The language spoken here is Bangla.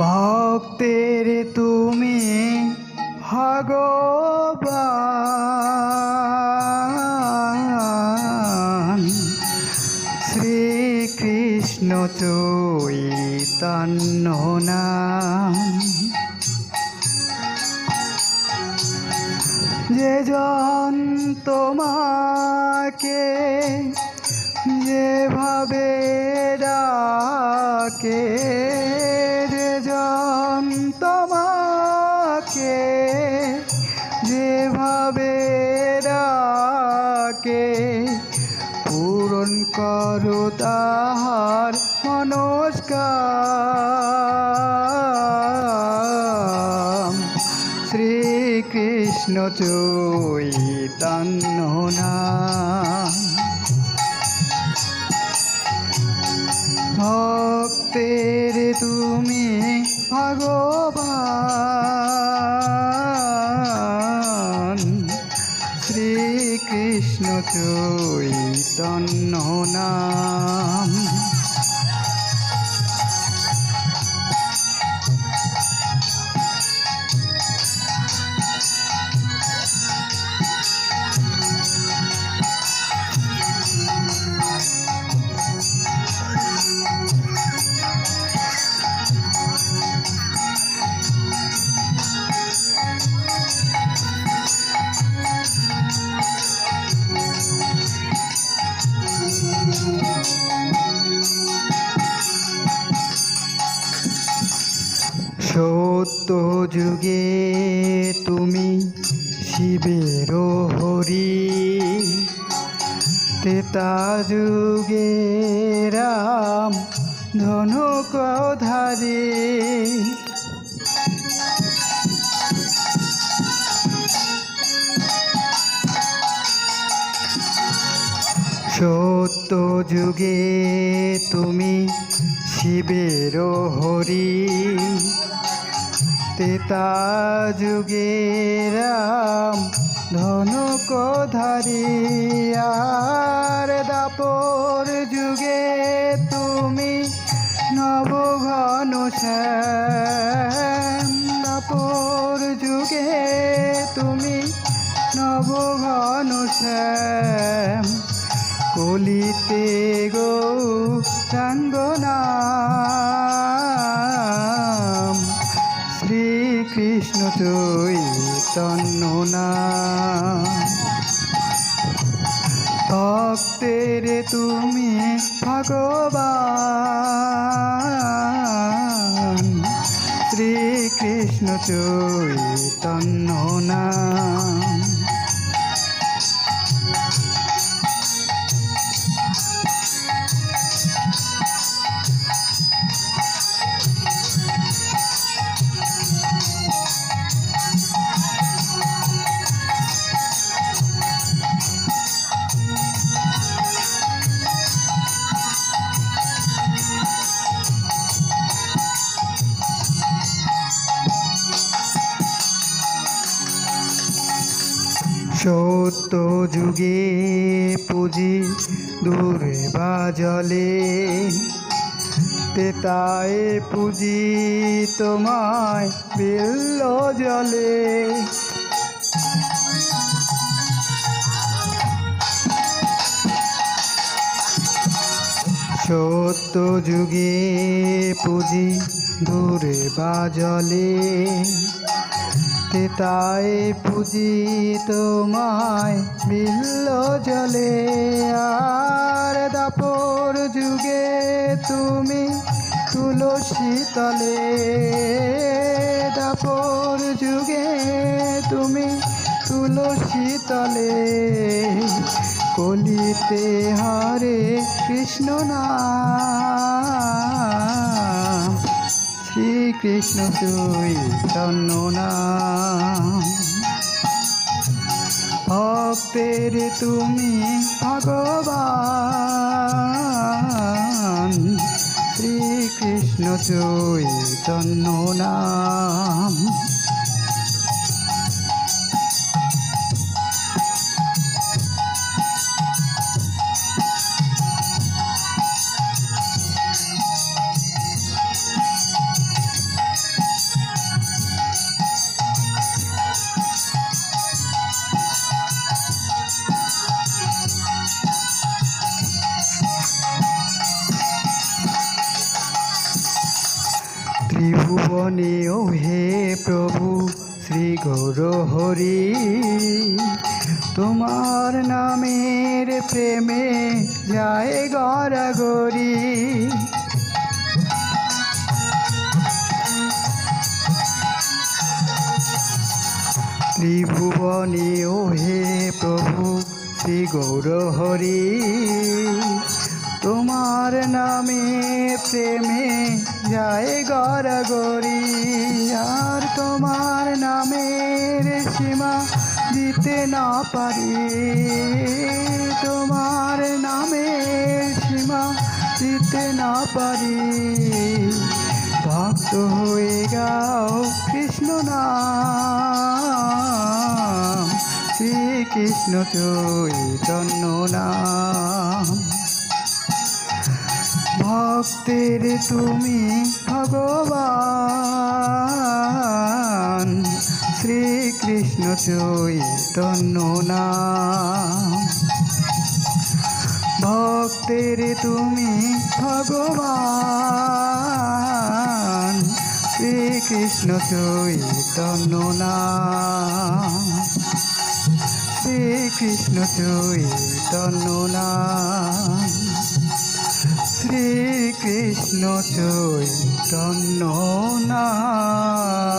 ভক্তের তুমি ভগবান শ্রীকৃষ্ণ চৈতন্য নাম। যে জন তোমাকে যেভাবে ডাকে ডাকে পূরণ করো তাহার মনস্কার শ্রীকৃষ্ণ চৈতন্য ভক্তের তুমি ভগবান। শ্রীকৃষ্ণ চৈতন্য নাম সত্য যুগে তুমি শিবের হরি। তেতা যুগে রাম ধনুক ধারে। সত্য যুগে তুমি শিবের হরি। তেতা যুগে রাম ধনুক ধারি আর দাপর যুগে তুমি নবঘন দাপর যুগে তুমি নবঘন শ্যাম। কলিতে গো নাম শ্রীকৃষ্ণ চৈতন্য না ভক্তের তুমি ভগবান শ্রীকৃষ্ণ চৈতন্য নাম সত্য যুগে পুঁজি দূরে বা জলে, তেতায় পুঁজি তোমায় বিল্ল জলে। সত্য যুগে পুঁজি দূরে বা জলে তেতায় পুজি তোমায় বিল্ল জলে। আর দাপর যুগে তুমি তুলসী তলে। দাপর যুগে তুমি তুলসী তলে। কলিতে হরে কৃষ্ণ নাম। শ্রীকৃষ্ণ চৈতন্য নাম ভক্তের তুমি ভগবান শ্রীকৃষ্ণ চৈতন্য নাম ও হে প্রভু, শ্রী গৌর হরি। তোমার নামের প্রেমে যায় গড়াগড়ি। ত্রিভুবনে ও হে প্রভু, শ্রী গৌর হরি। তোমার নামে প্রেমে যায় গড়াগড়ি। আর তোমার নামের সীমা দিতে না পারি। তোমার নামের সীমা দিতে না পারি। ভক্ত হয়ে গাও কৃষ্ণ নাম। শ্রীকৃষ্ণ চৈতন্য নাম। ভক্তের তুমি ভগবান। শ্রীকৃষ্ণ চৈতন্য নাম। ভক্তের তুমি ভগবান। শ্রীকৃষ্ণ চৈতন্য নাম। শ্রীকৃষ্ণ চৈতন্য নাম। চৈতন্য নাম